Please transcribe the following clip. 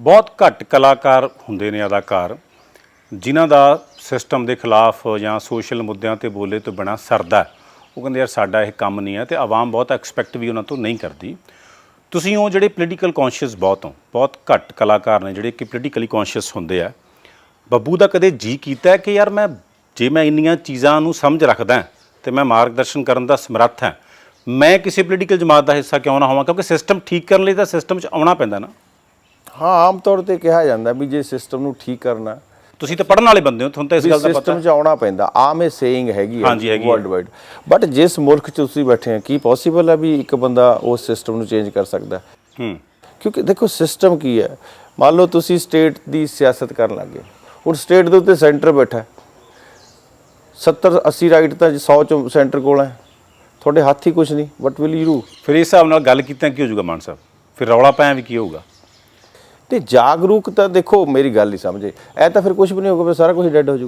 ਬਹੁਤ ਘੱਟ ਕਲਾਕਾਰ ਹੁੰਦੇ ਨੇ ਅਦਾਕਾਰ, ਜਿਨ੍ਹਾਂ ਦਾ ਸਿਸਟਮ ਦੇ ਖਿਲਾਫ ਜਾਂ ਸੋਸ਼ਲ ਮੁੱਦਿਆਂ ਤੇ ਬੋਲੇ ਤੋਂ ਬਿਨਾ ਸਰਦਾ ਉਹ ਕਹਿੰਦੇ, ਯਾਰ, ਸਾਡਾ ਇਹ ਕੰਮ ਨਹੀਂ ਹੈ ਤੇ ਆਵਾਮ ਬਹੁਤ ਐਕਸਪੈਕਟ ਵੀ ਉਹਨਾਂ ਤੋਂ ਨਹੀਂ ਕਰਦੀ। ਤੁਸੀਂ ਉਹ ਜਿਹੜੇ ਪੋਲੀਟੀਕਲ ਕੌਨਸ਼ੀਅਸ ਬਹੁਤ ਹੋ, ਬਹੁਤ ਘੱਟ ਕਲਾਕਾਰ ਨੇ ਜਿਹੜੇ ਕਿ ਪੋਲੀਟੀਕਲੀ ਕੌਨਸ਼ੀਅਸ ਹੁੰਦੇ ਆ। ਬੱਬੂ ਦਾ ਕਦੇ ਜੀ ਕੀਤਾ ਕਿ, ਯਾਰ, ਮੈਂ, ਜੇ ਮੈਂ ਇੰਨੀਆਂ ਚੀਜ਼ਾਂ ਨੂੰ ਸਮਝ ਰੱਖਦਾ ਤੇ ਮੈਂ ਮਾਰਗਦਰਸ਼ਨ ਕਰਨ ਦਾ ਸਮਰੱਥ ਹਾਂ, ਮੈਂ ਕਿਸੇ ਪੋਲੀਟੀਕਲ ਜਮਾਤ ਦਾ ਹਿੱਸਾ ਕਿਉਂ ਨਾ ਹੋਵਾਂ? ਕਿਉਂਕਿ ਸਿਸਟਮ ਠੀਕ ਕਰਨ ਲਈ ਤਾਂ ਸਿਸਟਮ 'ਚ ਆਉਣਾ ਪੈਂਦਾ ਨਾ। ਹਾਂ ਆਮ ਤੌਰ ਤੇ ਕਿਹਾ ਜਾਂਦਾ ਵੀ ਜੇ ਸਿਸਟਮ ਨੂੰ ਠੀਕ ਕਰਨਾ ਤੁਸੀਂ ਤਾਂ ਪੜਨ ਵਾਲੇ ਬੰਦੇ ਹੋ ਤੁਹਾਨੂੰ ਤਾਂ ਇਸ ਗੱਲ ਦਾ ਪਤਾ ਸਿਸਟਮ 'ਚ ਆਉਣਾ ਪੈਂਦਾ। ਆਮ ਇਹ ਸੇਇੰਗ ਹੈਗੀ ਹਾਂਜੀ, ਹੈਗੀ ਹੈ। ਵਰਲਡ ਵਾਈਡ ਬਟ ਜਿਸ ਮੁਲਕ 'ਚ ਤੁਸੀਂ ਬੈਠੇ ਆ ਕੀ ਪੋਸੀਬਲ ਹੈ ਵੀ ਇੱਕ ਬੰਦਾ ਉਸ ਸਿਸਟਮ ਨੂੰ ਚੇਂਜ ਕਰ ਸਕਦਾ ਹੈ? ਹੂੰ। ਕਿਉਂਕਿ ਦੇਖੋ ਸਿਸਟਮ ਕੀ ਹੈ? ਮੰਨ ਲਓ ਤੁਸੀਂ ਸਟੇਟ ਦੀ ਸਿਆਸਤ ਕਰਨ ਲੱਗੇ ਹੁਣ ਸਟੇਟ ਦੇ ਉੱਤੇ ਸੈਂਟਰ ਬੈਠਾ ਹੈ। 70 80 ਰਾਈਟ ਤਾਂ 100 ਚੋਂ ਸੈਂਟਰ ਕੋਲ ਹੈ। ਤੁਹਾਡੇ ਹੱਥ ਹੀ ਕੁਝ ਨਹੀਂ। ਵਟ ਵਿਲ ਯੂ ਫਿਰ ਇਸ ਹਿਸਾਬ ਨਾਲ ਗੱਲ ਕੀਤਾ ਕੀ ਹੋ ਜਾਊਗਾ ਮਾਨ ਸਾਹਿਬ? ਫਿਰ ਰੌਲਾ ਪਾਇਆ ਵੀ ਕੀ ਹੋਊਗਾ? ਤੇ ਜਾਗਰੂਕਤਾ ਦੇਖੋ, ਮੇਰੀ ਗੱਲ ਨਹੀਂ ਸਮਝੇ। ਇਹ ਤਾਂ ਫਿਰ ਕੁਝ ਵੀ ਨਹੀਂ ਹੋਊਗਾ, ਫਿਰ ਸਾਰਾ ਕੁਝ ਡੈੱਡ ਹੋ ਜਾਊਗਾ।